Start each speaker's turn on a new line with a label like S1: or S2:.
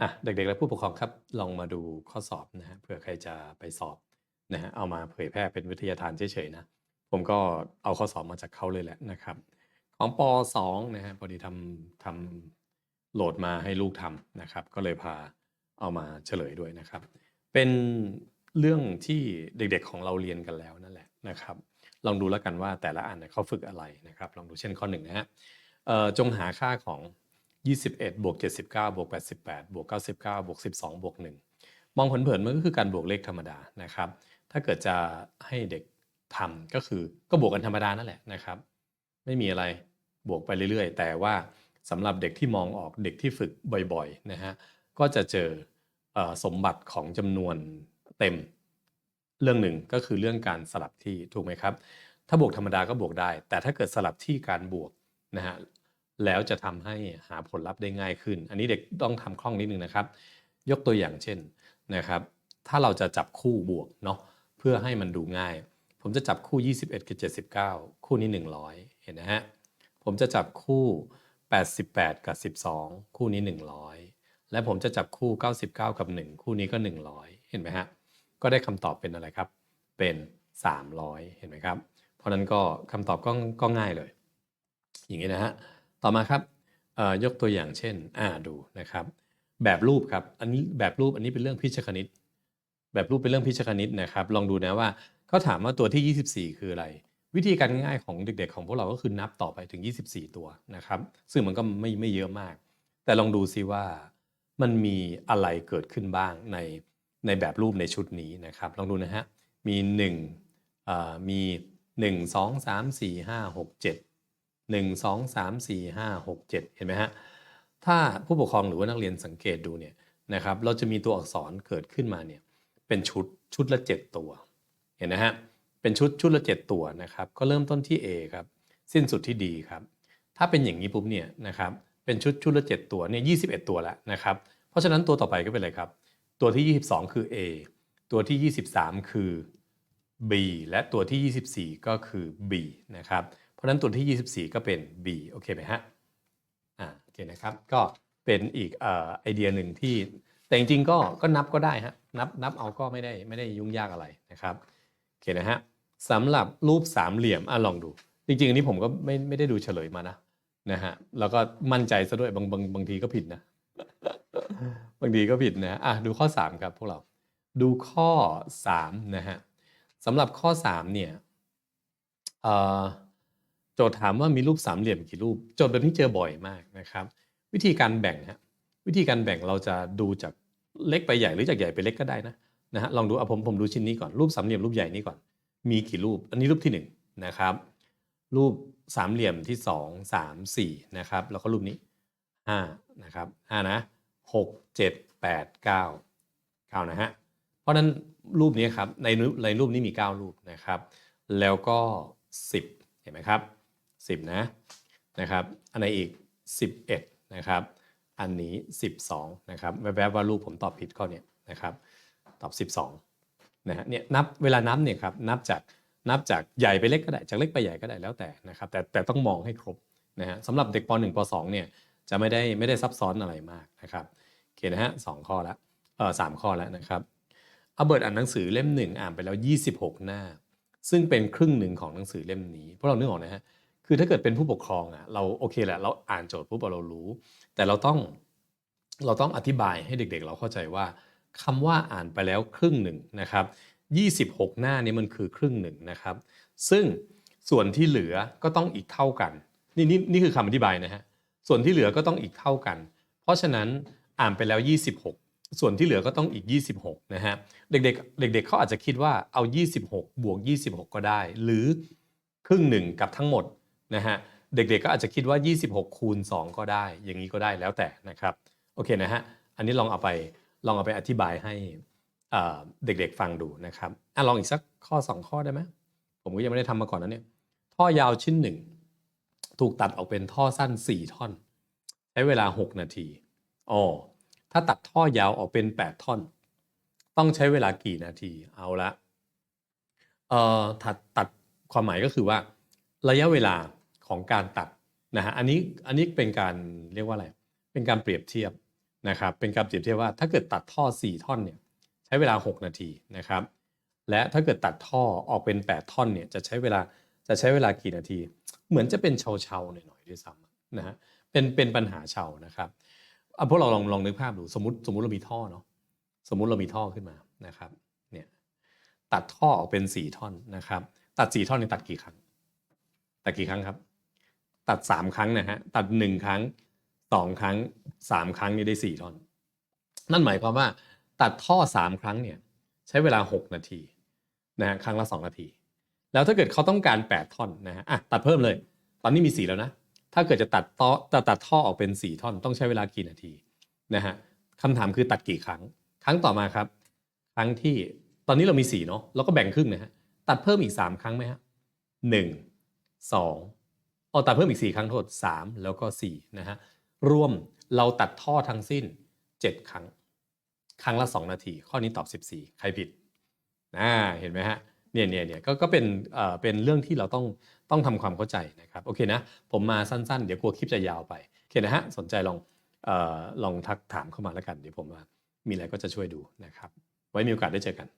S1: อะเด็กๆและผู้ปกครองครับลองมาดูข้อสอบนะฮะเผื่อใครจะไปสอบนะฮะเอามาเผยแพร่เป็นวิทยาทานเฉยๆนะผมก็เอาข้อสอบมาจากเขาเลยแหละนะครับ ของป .2 นะฮะพอดีทำทำโหลดมาให้ลูกทำนะครับ ก็เลยพาเอามาเฉลยด้วยนะครับ เป็นเรื่องที่เด็กๆของเราเรียนกันแล้วนั่นแหละนะครับ ลองดูแล้วกันว่าแต่ละอันเขาฝึกอะไรนะครับ ลองดูเช่นข้อหนึ่งนะฮะจงหาค่าของ 21บวก79บวก88บวก99บวก12บวก1มองเผินๆมันก็คือการบวกเลขธรรมดานะครับ ถ้าเกิดจะให้เด็กทำก็คือก็บวกกันธรรมดานั่นแหละนะครับ ไม่มีอะไรบวกไปเรื่อยๆ แต่ว่าสำหรับเด็กที่มองออกเด็กที่ฝึกบ่อยๆนะฮะก็จะเจออสมบัติของจำนวนเต็ม เรื่องหนึ่งก็คือเรื่องการสลับที่ถูกไหมครับ ถ้าบวกธรรมดาก็บวกได้ แต่ถ้าเกิดสลับที่การบวกนะฮะ แล้วจะทำให้หาผลลัพธ์ได้ง่ายขึ้น อันนี้เด็กต้องทำคล่องนิดนึงนะครับ ยกตัวอย่างเช่นนะครับ ถ้าเราจะจับคู่บวกเนาะเพื่อให้มันดูง่าย ผมจะจับคู่ 21กับ79 คู่นี้ 100 เห็นนะฮะผมจะจับคู่ 88 กับ 12 คู่นี้ 100 และผมจะจับคู่ 99 กับ 1 คู่นี้ก็ 100 เห็นไหมฮะก็ได้คำตอบเป็นอะไรครับ เป็น 300 เห็นไหมครับ เพราะฉะนั้นก็คำตอบก็ก็ง่ายเลย อย่างนี้นะฮะ ต่อมาครับยกตัวอย่างเช่นอ่าดูนะครับ แบบรูปครับอันนี้แบบรูปอันนี้เป็นเรื่องพิชคณิต แบบรูปเป็นเรื่องพิชคณิตนะครับ ลองดูนะว่าเขาถามว่าตัวที่ 24 คืออะไร วิธีการง่ายๆของเด็กๆ ของพวกเราก็คือนับต่อไปถึง 24 ตัวนะครับ ซึ่งมันก็ไม่ไม่เยอะมาก แต่ลองดูซิว่ามันมีอะไรเกิดขึ้นบ้างในในแบบรูปในชุดนี้นะครับ ลองดูนะฮะมี1อ่ามี 1 2 3 4 5 6 7 1 2 3 4 5 6 7 เห็นไหมฮะ ถ้าผู้ปกครองหรือว่านักเรียนสังเกตดูเนี่ยนะครับ เราจะมีตัวอักษรเกิดขึ้นมาเนี่ยเป็นชุดชุดละ 7 ตัว เห็นนะฮะ เป็นชุดชุดละ 7 ตัวนะครับ ก็เริ่มต้นที่ A ครับ สิ้นสุดที่ D ครับ ถ้าเป็นอย่างนี้ปุ๊บเนี่ยนะครับ เป็นชุดชุดละ 7 ตัวเนี่ย21ตัวแล้วนะครับ เพราะฉะนั้นตัวต่อไปก็เป็นอะไรครับ ตัวที่ 22 คือ A ตัวที่ 23 คือ B และตัวที่ 24 ก็คือ B นะครับ ราะนั้นตัวที่ 24 ก็เป็น B โอเคไหมฮะอ่าโอเคนะครับก็เป็นอีกอไอเดียหนึ่งที่แต่จริงๆก็ก็นับก็ได้ฮะนับนับเอาก็ไม่ได้ไม่ได้ยุ่งยากอะไรนะครับโอเคนะฮะสำหรับรูปสามเหลี่ยมอะลองดู จริงๆอันนี้ผมก็ไม่ไม่ได้ดูเฉลยมานะนะฮะแล้วก็มั่นใจซะด้วยบางบางบางทีก็ผิดนะ บางทีก็ผิดนะอะดูข้อ 3 ครับพวกเราดูข้อ 3 นะฮะสำหรับข้อ 3 เนี่ยเอ่อ โจทย์ถามว่ามีรูปสามเหลี่ยมกี่รูป โจทย์แบบนี้เจอบ่อยมากนะครับ วิธีการแบ่งฮะวิธีการแบ่งเราจะดูจากเล็กไปใหญ่หรือจากใหญ่ไปเล็กก็ได้นะนะฮะลองดูเอาผมผมดูชิ้นนี้ก่อนรูปสามเหลี่ยมรูปใหญ่นี้ก่อน มีกี่รูป อันนี้รูปที่หนึ่งนะครับ รูปสามเหลี่ยมที่สองสามสี่นะครับแล้วก็รูปนี้ห้านะครับห้านะหกเจ็ดแปดเก้าเก้านะฮะเพราะนั้นรูปนี้ครับในในรูปนี้มีเก้ารูปนะครับ แล้วก็สิบเห็นไหมครับ สิบนะนะครับอันไหนอีกสิบเอ็ดนะครับ อันนี้สิบสองนะครับแวบๆว่ารูปผมตอบผิดข้อเนี้ยนะครับตอบสิบสองนะฮะเนี่ยนับเวลานับเนี่ยครับนับจากนับจากใหญ่ไปเล็กก็ได้จากเล็กไปใหญ่ก็ได้แล้วแต่นะครับแต่แต่ต้องมองให้ครบนะฮะสำหรับเด็กป .1 ป .2 เนี่ยจะไม่ได้ไม่ได้ซับซ้อนอะไรมากนะครับโอเคนะฮะสองข้อล้วเออสามข้อแล้วนะครับเอาเบิร์ตอ่านหนังสือเล่มหนึ่งอ่านไปแล้ว 26 หน้า ซึ่งเป็นครึ่งหนึ่งของหนังสือเล่มนี้พวกเรานึกออกนะฮะ คือถ้าเกิดเป็นผู้ปกครองอะเราโอเคแหละเราอ่านโจทย์ปุ๊บเรารู้ แต่เราต้องเราต้องอธิบายให้เด็กๆ เราเข้าใจว่าคำว่าอ่านไปแล้วครึ่งหนึ่งนะครับ26 หน้านี้มันคือครึ่งหนึ่งนะครับ ซึ่งส่วนที่เหลือก็ต้องอีกเท่ากันนี่นี่นี่คือคำอธิบายนะฮะส่วนที่เหลือก็ต้องอีกเท่ากัน เพราะฉะนั้นอ่านไปแล้ว 26 ส่วนที่เหลือก็ต้องอีก 26นะฮะเด็กๆเด็กๆเขาอาจจะคิดว่าเอา 26 บวก 26 ก็ได้ หรือครึ่งหนึ่งกับทั้งหมด นะฮะเด็กๆก็อาจจะคิดว่า 26 คูณ 2 ก็ได้ อย่างนี้ก็ได้แล้วแต่นะครับโอเคนะฮะอันนี้ลองเอาไปลองเอาไปอธิบายให้เด็กๆฟังดูนะครับอะลองอีกสักข้อ 2 ข้อได้ไหมผมก็ยังไม่ได้ทำมาก่อนนะเนี่ยท่อยาวชิ้นหนึ่งถูกตัดออกเป็นท่อสั้น 4 ท่อน ใช้เวลา 6 นาทีอ๋อถ้าตัดท่อยาวออกเป็น 8 ท่อน ต้องใช้เวลากี่นาทีเอาละเอ่อตัดตัดความหมายก็คือว่า ระยะเวลา ของการตัดนะฮะอันนี้อันนี้เป็นการเรียกว่าอะไร เป็นการเปรียบเทียบนะครับเป็นการเปรียบเทียบว่าถ้าเกิดตัดท่อ 4 ท่อนเนี่ยใช้เวลา 6 นาทีนะครับและถ้าเกิดตัดท่อออกเป็น 8 ท่อนเนี่ยจะใช้เวลาจะใช้เวลากี่นาที เหมือนจะเป็นเชาๆหน่อยๆด้วยซ้ำนะฮะเป็นเป็นปัญหาเชานะครับเอาพวกเราลองลองนึกภาพดูสมมติสมมติเรามีท่อเนาะสมมุติเรามีท่อขึ้นมานะครับเนี่ยตัดท่อออกเป็น 4 ท่อนนะครับ ตัด 4 ท่อนนี่ตัดกี่ครั้ง ตัดกี่ครั้งครับ ตัด3ครั้งนะฮะตัด1ครั้ง2ครั้ง3ครั้งนี่ได้4ท่อน นั่นหมายความว่า ตัดท่อ3ครั้งเนี่ยใช้เวลา6นาทีนะฮะครั้งละ2นาที แล้วถ้าเกิดเขาต้องการ8ท่อนนะฮะอะตัดเพิ่มเลย ตอนนี้มี4แล้วนะถ้าเกิดจะตัดต่อจะตัดท่อออกเป็น4ท่อนต้องใช้เวลากี่นาทีนะฮะคำถามคือตัดกี่ครั้ง ครั้งต่อมาครับ ครั้งที่ตอนนี้เรามี4เนาะแล้วก็แบ่งครึ่งนะฮะตัดเพิ่มอีก3ครั้งไหมฮะหนึ่งสอง เอาตัดเพิ่มอีก 4 ครั้งโทษ 3 แล้วก็4นะฮะรวมเราตัดท่อทั้งสิ้น 7 ครั้ง ครั้งละ 2 นาที ข้อนี้ตอบ 14 ใครผิดอ่าเห็นไหมฮะเนี่ยเนี่ยเนี่ยก็ก็เป็นเอ่อเป็นเรื่องที่เราต้องต้องทำความเข้าใจนะครับโอเคนะผมมาสั้นๆ เดี๋ยวกลัวคลิปจะยาวไปโอเคนะฮะสนใจลองเอ่อลองทักถามเข้ามาแล้วกัน เดี๋ยวผมมีอะไรก็จะช่วยดูนะครับ ไว้มีโอกาสได้เจอกัน